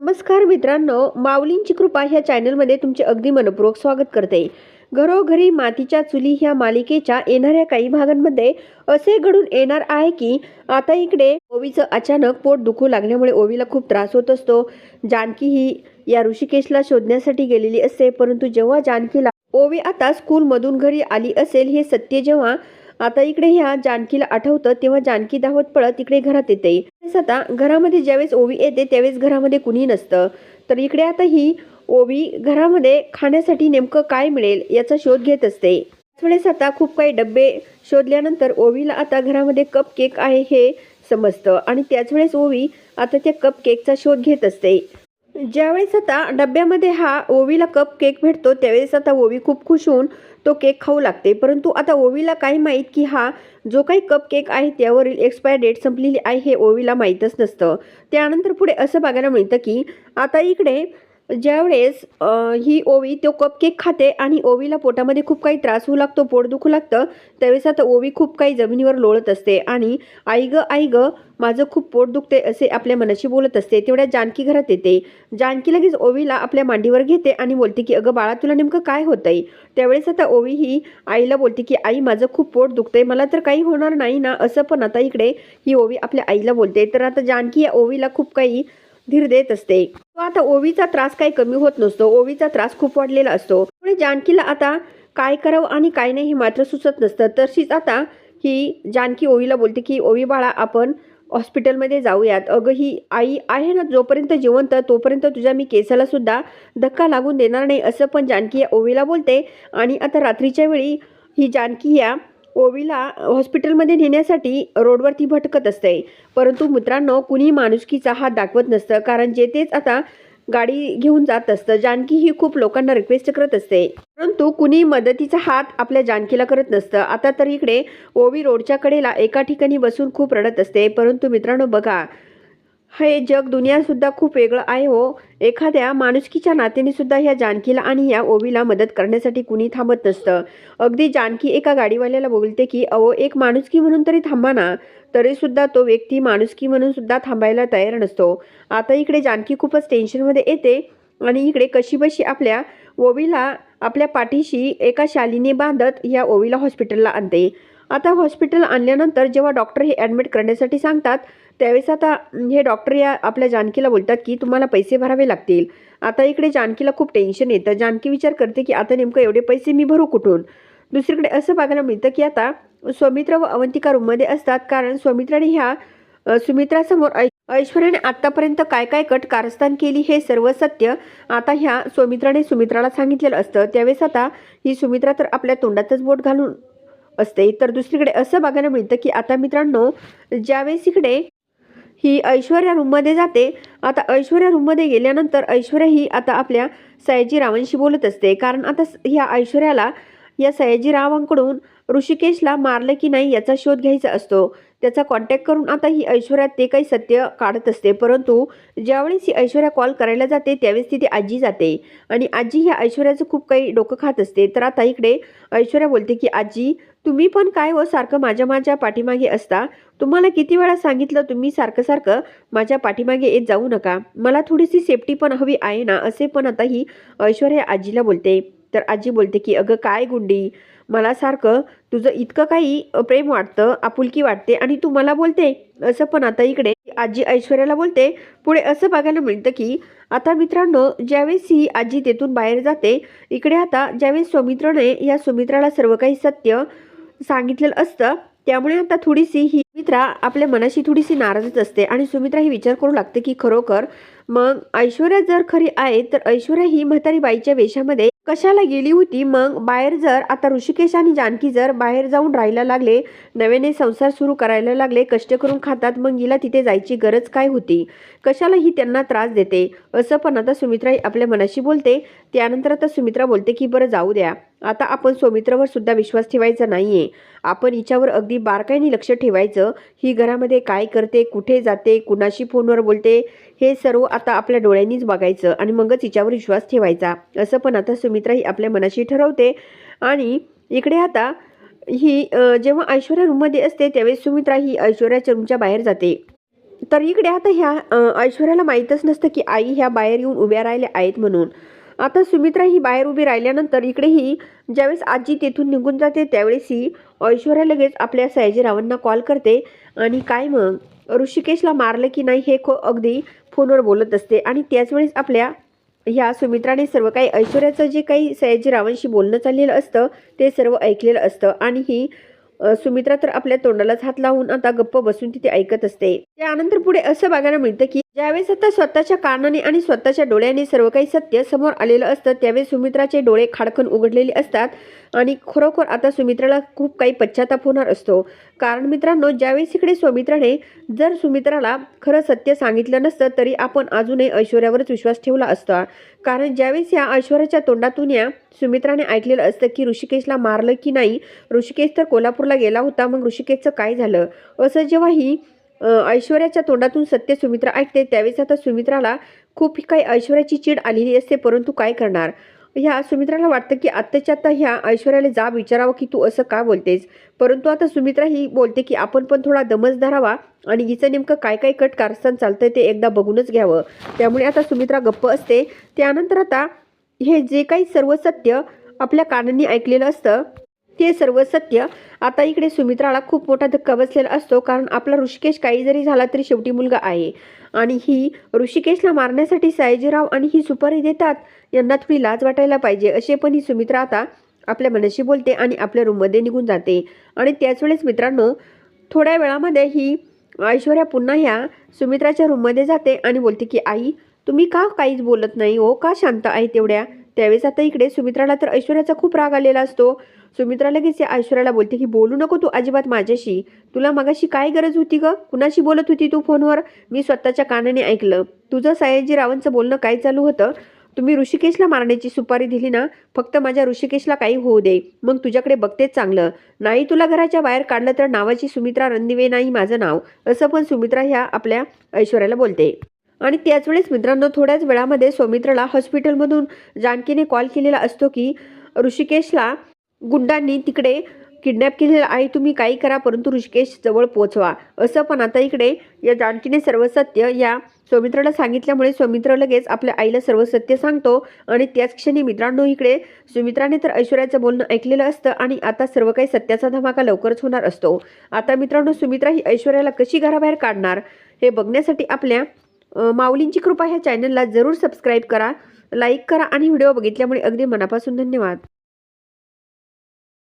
नमस्कार मित्रांनो माऊलींची कृपा ह्या चॅनलमध्ये तुमचे अगदी मनपूर्वक स्वागत करते. घरोघरी मातीच्या चुली ह्या मालिकेच्या येणाऱ्या काही भागांमध्ये असे घडून येणार आहे की आता इकडे ओवीचं अचानक पोट दुखू लागल्यामुळे ओवीला खूप त्रास होत असतो. जानकी ही या ऋषिकेशला शोधण्यासाठी गेलेली असते परंतु जेव्हा जानकीला ओवी आता स्कूलमधून घरी आली असेल हे सत्य जेव्हा आता इकडे ह्या जानकीला आठवतं तेव्हा जानकी धावत पळत इकडे घरात येते. आता घरामध्ये ज्यावेळेस ओवी येते त्यावेळेस घरामध्ये कुणी नसतं. तर इकडे आता ही ओवी घरामध्ये खाण्यासाठी नेमकं काय मिळेल याचा शोध घेत असते. त्याच वेळेस आता खूप काही डब्बे शोधल्यानंतर ओवीला आता घरामध्ये कप केक आहे हे समजतं. आणि त्याच वेळेस ओवी आता त्या कप केकचा शोध घेत असते. ज्यावेळेस आता डब्यामध्ये हा ओवीला कप केक भेटतो त्यावेळेस आता ओवी खूप खुश होऊन तो केक खाऊ लागते. परंतु आता ओवीला काय माहीत की हा जो काही कप केक आहे त्यावरील एक्सपायर डेट संपलेली आहे हे ओवीला माहीतच नसतं. त्यानंतर पुढे असं बघायला मिळतं की आता इकडे ज्यावेळेस ही ओवी तो कपकेक खाते आणि ओवीला पोटामध्ये खूप काही त्रास होऊ लागतो पोट दुखू लागतं त्यावेळेस आता ओवी खूप काही जमिनीवर लोळत असते आणि आई ग आई ग माझं खूप पोट दुखते असे आपल्या मनाशी बोलत असते तेवढ्या जानकी घरात येते. जानकी लगेच ओवीला आपल्या मांडीवर घेते आणि बोलते की अगं बाळा तुला नेमकं काय होतंय? त्यावेळेस आता ओवी ही आईला बोलते की आई माझं खूप पोट दुखतंय मला तर काही होणार नाही ना असं पण आता इकडे ही ओवी आपल्या आईला बोलते. तर आता जानकी या ओवीला खूप काही धीर देत असते. आता ओवीचा त्रास काही कमी होत नसतो. ओवीचा त्रास खूप वाढलेला असतो. त्यामुळे जानकीला आता काय करावं आणि काय नाही हे मात्र सुचत नसतं. तशीच आता ही जानकी ओवीला बोलते की ओवी बाळा आपण हॉस्पिटलमध्ये जाऊयात. अगं ही आई आहे ना जोपर्यंत जिवंत तोपर्यंत तुझ्या मी केसाला सुद्धा धक्का लागून देणार नाही असं पण जानकी या ओवीला बोलते. आणि आता रात्रीच्या वेळी ही जानकी या ओवीला हॉस्पिटलमध्ये नेण्यासाठी रोडवरती भटकत असते. परंतु मित्रांनो कुणी माणुसकीचा हात दाखवत नसतं कारण जे तेच आता गाडी घेऊन जात असतं जानकी ही खूप लोकांना रिक्वेस्ट करत असते. परंतु कुणी मदतीचा हात आपल्या जानकीला करत नसतं. आता तर इकडे ओवी रोडच्या कडेला एका ठिकाणी बसून खूप रडत असते. परंतु मित्रांनो बघा हे जग दुनियासुद्धा खूप वेगळं आहे हो. एखाद्या माणुसकीच्या नात्याने ह्या जानकीला आणि ह्या ओवीला मदत करण्यासाठी कुणी थांबत नसतं. अगदी जानकी एका गाडीवाल्याला बोलते की अहो एक माणुसकी म्हणून तरी थांबा ना. तरीसुद्धा तो व्यक्ती माणुसकी म्हणून सुद्धा थांबायला तयार नसतो. आता इकडे जानकी खूपच टेन्शनमध्ये येते आणि इकडे कशीबशी आपल्या ओवीला आपल्या पाठीशी एका शालीने बांधत ह्या ओवीला हॉस्पिटलला आणते. आता हॉस्पिटल आणल्यानंतर जेव्हा डॉक्टर हे ॲडमिट करण्यासाठी सांगतात त्यावेळेस आता हे डॉक्टर या आपल्या जानकीला बोलतात की तुम्हाला पैसे भरावे लागतील. आता इकडे जानकीला खूप टेन्शन येतं. जानकी विचार करते की आता नेमकं एवढे पैसे मी भरू कुठून? दुसरीकडे असं बघायला मिळतं की आता स्वमित्र व अवंतिका रूममध्ये असतात. कारण स्वमित्राने ह्या सुमित्रासमोर ऐ ऐश्वर्याने आत्तापर्यंत काय काय कट कारस्थान केली हे सर्व सत्य आता ह्या सुमित्राने सुमित्राला सांगितलेलं असतं. त्यावेळेस आता ही सुमित्रा तर आपल्या तोंडातच बोट घालून असते. तर दुसरीकडे असं बघायला मिळतं की आता मित्रांनो ज्यावेळेस इकडे ही ऐश्वर्या रूममध्ये जाते. आता ऐश्वर्या रूममध्ये गेल्यानंतर ऐश्वर्या ही आता आपल्या सयाजीरावांशी बोलत असते. कारण आता ह्या ऐश्वर्याला या सयाजीरावांकडून ऋषिकेशला मारलं की नाही याचा शोध घ्यायचा असतो. त्याचा कॉन्टॅक्ट करून आता ही ऐश्वर्या ते काही सत्य काढत असते. परंतु ज्यावेळेस ही ऐश्वर्या कॉल करायला जाते त्यावेळेस तिथे आजी जाते. आणि आजी ह्या ऐश्वर्याचं खूप काही डोकं खात असते. तर आता इकडे ऐश्वर्या बोलते की आजी तुम्ही पण काय हो सारखं माझ्या माझ्या पाठीमागे असता? तुम्हाला किती वेळा सांगितलं तुम्ही सारखं सारखं माझ्या पाठीमागे येत जाऊ नका? मला थोडीशी सेफ्टी पण हवी आहे ना? असे पण आता ही ऐश्वर्या आजीला बोलते. तर आजी बोलते की अगं काय गुंडी? मला सारखं तुझं इतकं काही प्रेम वाटतं आपुलकी वाटते आणि तू मला बोलते असं पण आता इकडे आजी ऐश्वर्याला बोलते. पुढे असं बघायला मिळतं की आता मित्रांनो ज्यावेळेस ही आजी तेथून बाहेर जाते इकडे आता ज्यावेळेस सौमित्रने या सुमित्राला सर्व काही सत्य सांगितलेलं असतं त्यामुळे आता थोडीशी ही सुमित्रा आपल्या मनाशी थोडीशी नाराजच असते आणि सुमित्रा ही विचार करू लागते की खरोखर मग ऐश्वर्या जर खरी आहे तर ऐश्वर्या ही म्हातारी बाईच्या वेशामध्ये कशाला गेली होती? मग बाहेर जर आता ऋषिकेश आणि जानकी जर बाहेर जाऊन राहायला लागले नव्याने संसार सुरू करायला लागले कष्ट करून खातात मग हिला तिथे जायची गरज काय होती? कशाला ही त्यांना त्रास देते. असं पण आता सुमित्राई आपल्या मनाशी बोलते. त्यानंतर आता सुमित्रा बोलते की बरं जाऊ द्या. आता आपण सौमित्रावर सुद्धा विश्वास ठेवायचा नाहीये. आपण हिच्यावर अगदी बारकाईने लक्ष ठेवायचं. ही घरामध्ये काय करते कुठे जाते कुणाशी फोनवर बोलते हे सर्व आता आपल्या डोळ्यांनीच बघायचं आणि मगच हिच्यावर विश्वास ठेवायचा. असं पण आता सुमित्रा ही आपल्या मनाशी ठरवते. आणि इकडे आता ही जेव्हा ऐश्वर्या रूममध्ये असते त्यावेळेस सुमित्रा ही ऐश्वर्याच्या रूमच्या बाहेर जाते. तर इकडे आता ह्या ऐश्वर्याला माहीतच नसतं की आई ह्या बाहेर येऊन उभ्या राहिल्या आहेत म्हणून. आता सुमित्रा ही बाहेर उभी राहिल्यानंतर इकडेही ज्यावेळेस आजी तेथून निघून जाते त्यावेळेस ही ऐश्वर्या लगेच आपल्या सयाजीरावांना कॉल करते आणि काय मग? ऋषिकेशला मारलं की नाही हे खो अगदी फोनवर बोलत असते आणि त्याच वेळेस आपल्या ह्या सुमित्राने सर्व काही ऐश्वर्याचं जे काही सयाजीरावांशी बोलणं चाललेलं असतं ते सर्व ऐकलेलं असतं आणि ही सुमित्रा तर आपल्या तोंडालाच हात लावून आता गप्प बसून तिथे ऐकत असते. त्यानंतर पुढे असं बघायला मिळतं की ज्यावेळेस आता स्वतःच्या कानाने आणि स्वतःच्या डोळ्याने सर्व काही सत्य समोर आलेलं असतं त्यावेळेस सुमित्राचे डोळे खाडकन उघडलेले असतात आणि खरोखर आता सुमित्राला खूप काही पश्चाताप होणार असतो. कारण मित्रांनो ज्यावेळेस इकडे सुमित्राने जर सुमित्राला खरं सत्य सांगितलं नसतं तरी आपण अजूनही ऐश्वर्यावरच विश्वास ठेवला असता. कारण ज्यावेळेस या ऐश्वर्याच्या तोंडातून या सुमित्राने ऐकलेलं असतं की ऋषिकेशला मारलं की नाही ऋषिकेश तर कोल्हापूरला गेला होता मग ऋषिकेशचं काय झालं? असं जेव्हा ही ऐश्वर्याच्या तोंडातून सत्य सुमित्रा ऐकते त्यावेळेस आता सुमित्राला खूप काही ऐश्वर्याची चीड आलेली असते परंतु काय करणार? ह्या सुमित्राला वाटतं की आत्ताच्या आता ह्या ऐश्वर्याला जा विचारावं की तू असं का बोलतेस? परंतु आता सुमित्रा ही बोलते की आपण पण थोडा दमच धरावा आणि हिचं नेमकं काय काय कट कारस्थान चालतंय ते एकदा बघूनच घ्यावं. त्यामुळे आता सुमित्रा गप्प असते. त्यानंतर आता हे जे काही सर्व सत्य आपल्या कानांनी ऐकलेलं असतं ते सर्व सत्य. आता इकडे सुमित्राला खूप मोठा धक्का बसलेला असतो कारण आपला ऋषिकेश काही जरी झाला तरी शेवटी मुलगा आहे. आणि ही ऋषिकेशला मारण्यासाठी सायजीराव आणि ही सुपारी देतात यांना थोडी लाज वाटायला पाहिजे असे पण ही सुमित्रा आता आपल्या मनाशी बोलते आणि आपल्या रूममध्ये निघून जाते. आणि त्याच वेळेस मित्रांनो थोड्या वेळामध्ये ही ऐश्वर्या पुन्हा ह्या सुमित्राच्या रूममध्ये जाते आणि बोलते की आई तुम्ही का काहीच बोलत नाही हो? का शांत आहे तेवढ्या? त्यावेळेस आता इकडे सुमित्राला तर ऐश्वर्याचा खूप राग आलेला असतो. सुमित्रा लगेच या ऐश्वर्याला बोलते की बोलू नको तू अजिबात माझ्याशी. तुला मगाशी काय गरज होती ग? कुणाशी बोलत होती तू फोनवर? मी स्वतःच्या कानाने ऐकलं. तुझं सयाजीरावांचं बोलणं काय चालू होतं? तुम्ही ऋषिकेशला मारण्याची सुपारी दिली ना? फक्त माझ्या ऋषिकेशला काही होऊ दे. मग तुझ्याकडे बघतेच चांगलं. नाही तुला घराच्या बाहेर काढलं तर नावाची सुमित्रा रणदिवे नाही माझं नाव. असं पण सुमित्रा ह्या आपल्या ऐश्वर्याला बोलते. आणि त्याच वेळेस मित्रांनो थोड्याच वेळामध्ये सौमित्राला हॉस्पिटलमधून जानकीने कॉल केलेला असतो की ऋषिकेशला गुंडांनी तिकडे किडनॅप केलेलं आहे. तुम्ही काही करा परंतु ऋषिकेश जवळ पोहोचवा. असं पण आता इकडे या जानकीने सर्व सत्य या सौमित्राला सांगितल्यामुळे सौमित्र लगेच आपल्या आईला सर्व सत्य सांगतो. आणि त्याच क्षणी मित्रांनो इकडे सुमित्राने तर ऐश्वर्याचं बोलणं ऐकलेलं असतं आणि आता सर्व काही सत्याचा धमाका लवकरच होणार असतो. आता मित्रांनो सुमित्रा ही ऐश्वर्याला कशी घराबाहेर काढणार हे बघण्यासाठी आपल्या माऊलींची कृपा ह्या चॅनलला जरूर सबस्क्राईब करा लाईक करा आणि व्हिडिओ बघितल्यामुळे अगदी मनापासून धन्यवाद.